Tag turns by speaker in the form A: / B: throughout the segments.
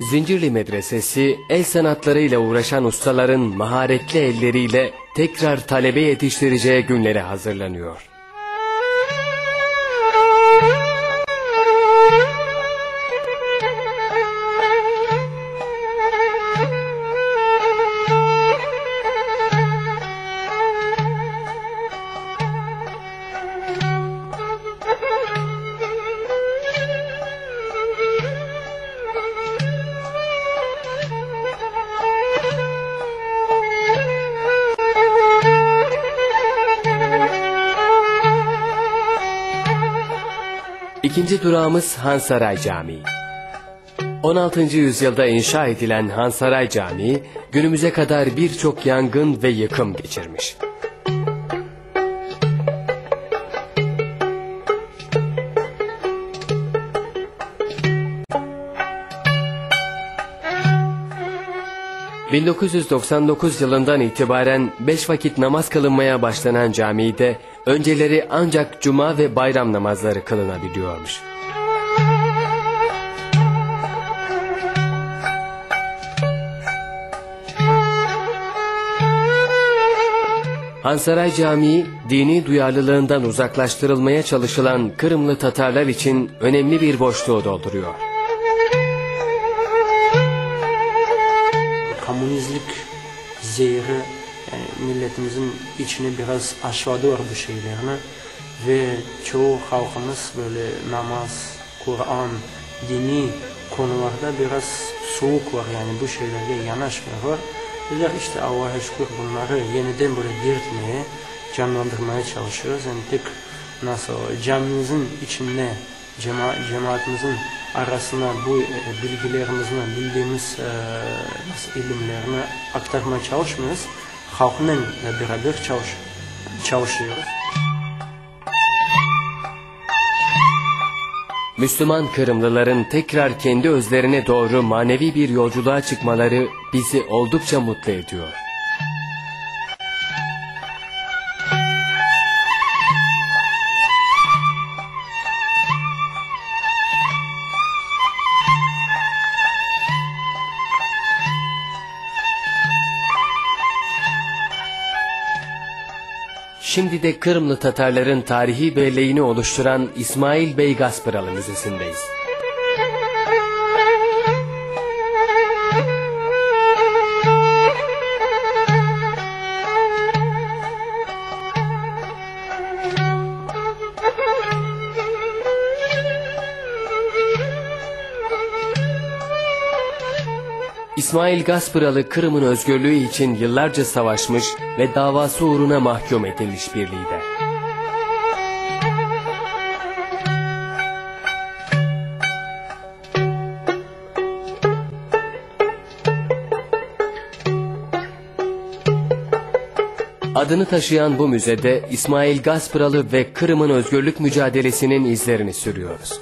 A: Zincirli Medresesi, el sanatlarıyla uğraşan ustaların maharetli elleriyle tekrar talebe yetiştireceği günlere hazırlanıyor. İkinci durağımız Hansaray Camii. 16. yüzyılda inşa edilen Hansaray Camii günümüze kadar birçok yangın ve yıkım geçirmiş. ...1999 yılından itibaren beş vakit namaz kılınmaya başlanan camide... ...önceleri ancak cuma ve bayram namazları kılınabiliyormuş. Hansaray Camii, dini duyarlılığından uzaklaştırılmaya çalışılan Kırımlı Tatarlar için önemli bir boşluğu dolduruyor.
B: komünizlik zehri yani milletimizin içini biraz aşağılıyor bu şeylerini ve çoğu halkımız böyle namaz, Kur'an, dini konularda biraz soğuk var yani bu şeylerle yanaşmıyor. Bizler işte Allah'a şükür bunları yeniden böyle diriltmeye, canlandırmaya çalışıyoruz. Yani tek nasıl camimizin içinde cema cemaatimizin arasına bu e, bilgilerimizin bildiğimiz e, nasıl ilimlerini aktarmaya çalışmıyoruz. Halkla beraber çalış çalışıyoruz.
A: Müslüman Kırımlıların tekrar kendi özlerine doğru manevi bir yolculuğa çıkmaları bizi oldukça mutlu ediyor. Şimdi de Kırımlı Tatarların tarihi belleğini oluşturan İsmail Bey Gaspıralı Müzesi'ndeyiz. İsmail Gaspıralı Kırım'ın özgürlüğü için yıllarca savaşmış ve davası uğruna mahkum edilmiş bir lider. Adını taşıyan bu müzede İsmail Gaspıralı ve Kırım'ın özgürlük mücadelesinin izlerini sürüyoruz.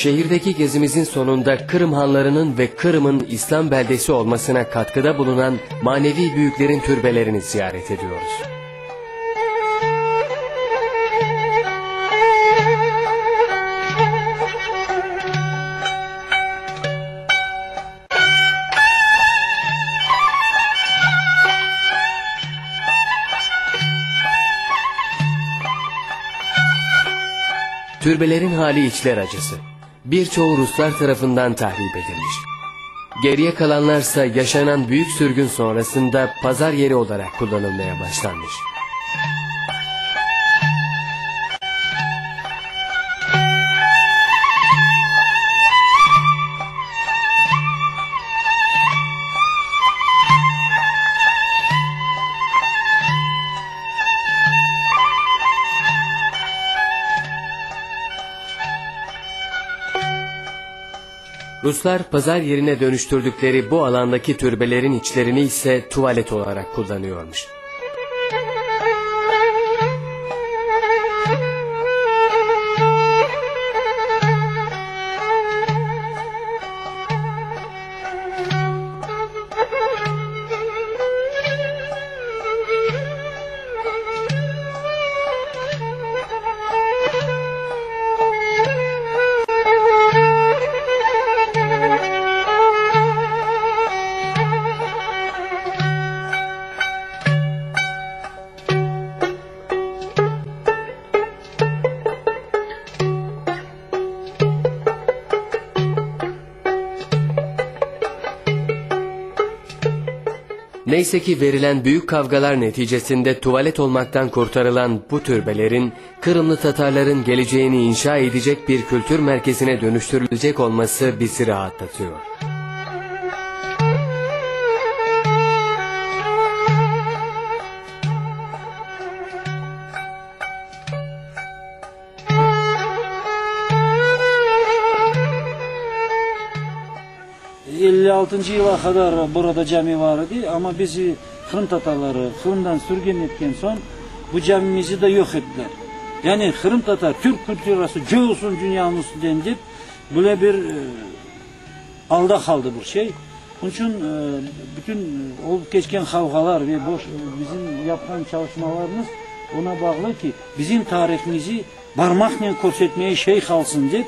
A: Şehirdeki gezimizin sonunda Kırım Hanlarının ve Kırım'ın İslam beldesi olmasına katkıda bulunan manevi büyüklerin türbelerini ziyaret ediyoruz. Türbelerin hali içler acısı. Birçoğu Ruslar tarafından tahrip edilmiş. Geriye kalanlarsa yaşanan büyük sürgün sonrasında pazar yeri olarak kullanılmaya başlanmış. Ruslar pazar yerine dönüştürdükleri bu alandaki türbelerin içlerini ise tuvalet olarak kullanıyormuş. Neyse ki verilen büyük kavgalar neticesinde tuvalet olmaktan kurtarılan bu türbelerin Kırımlı Tatarların geleceğini inşa edecek bir kültür merkezine dönüştürülecek olması bizi rahatlatıyor.
C: 56 yıla kadar burada cami var idi ama bizi Kırım Tatarları Kırım'dan sürgün etken son bu camimizi de yok ettiler. Yani Kırım Tatar Türk kültürası cö olsun dünyamız denilip böyle bir e, alda kaldı bu şey. Onun için e, bütün e, olup geçken kavgalar ve boş e, bizim yapılan çalışmalarımız ona bağlı ki bizim tarihimizi parmakla korsetmeye şey kalsın deyip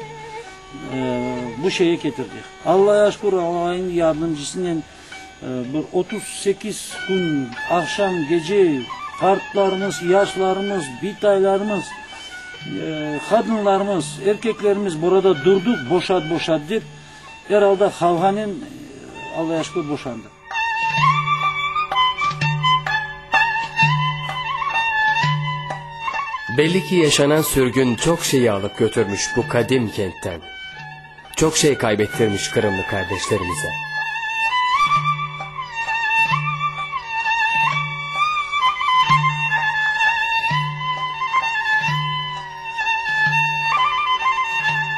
C: e, bu şeye getirdik. Allah'a şükür Allah'ın yardımcısıyla e, bir 38 gün akşam gece kartlarımız, yaşlarımız, bitaylarımız, e, kadınlarımız, erkeklerimiz burada durduk boşad boşad deyip herhalde kavganın e, Allah'a şükür boşandı.
A: Belli ki yaşanan sürgün çok şeyi alıp götürmüş bu kadim kentten. Çok şey kaybettirmiş Kırımlı kardeşlerimize.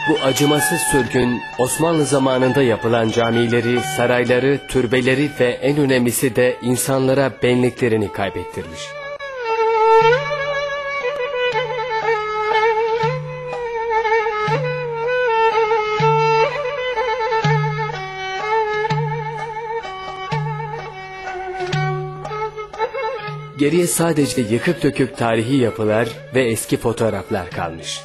A: Bu acımasız sürgün Osmanlı zamanında yapılan camileri, sarayları, türbeleri ve en önemlisi de insanlara benliklerini kaybettirmiş. Geriye sadece yıkık dökük tarihi yapılar ve eski fotoğraflar kalmış.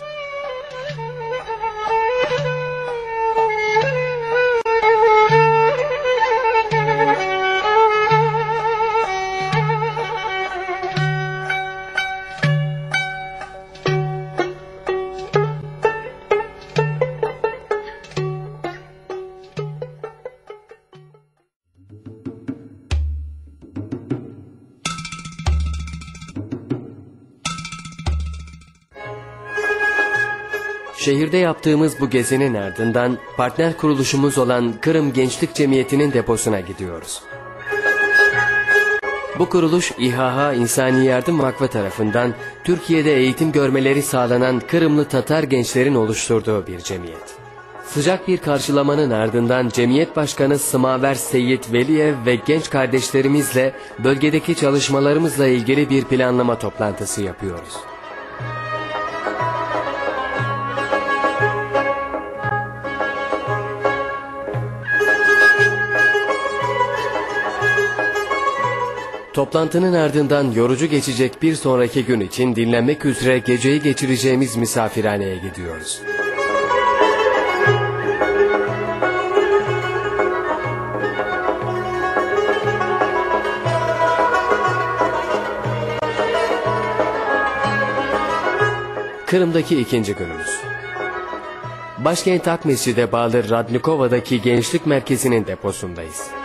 A: Şehirde yaptığımız bu gezinin ardından partner kuruluşumuz olan Kırım Gençlik Cemiyeti'nin deposuna gidiyoruz. Bu kuruluş İHH İnsani Yardım Vakfı tarafından Türkiye'de eğitim görmeleri sağlanan Kırımlı Tatar gençlerin oluşturduğu bir cemiyet. Sıcak bir karşılamanın ardından Cemiyet Başkanı Sımaver Seyit Veliyev ve genç kardeşlerimizle bölgedeki çalışmalarımızla ilgili bir planlama toplantısı yapıyoruz. Toplantının ardından yorucu geçecek bir sonraki gün için dinlenmek üzere geceyi geçireceğimiz misafirhaneye gidiyoruz. Kırım'daki ikinci günümüz. Başkent Akmescid'e bağlı Radnikova'daki gençlik merkezinin deposundayız.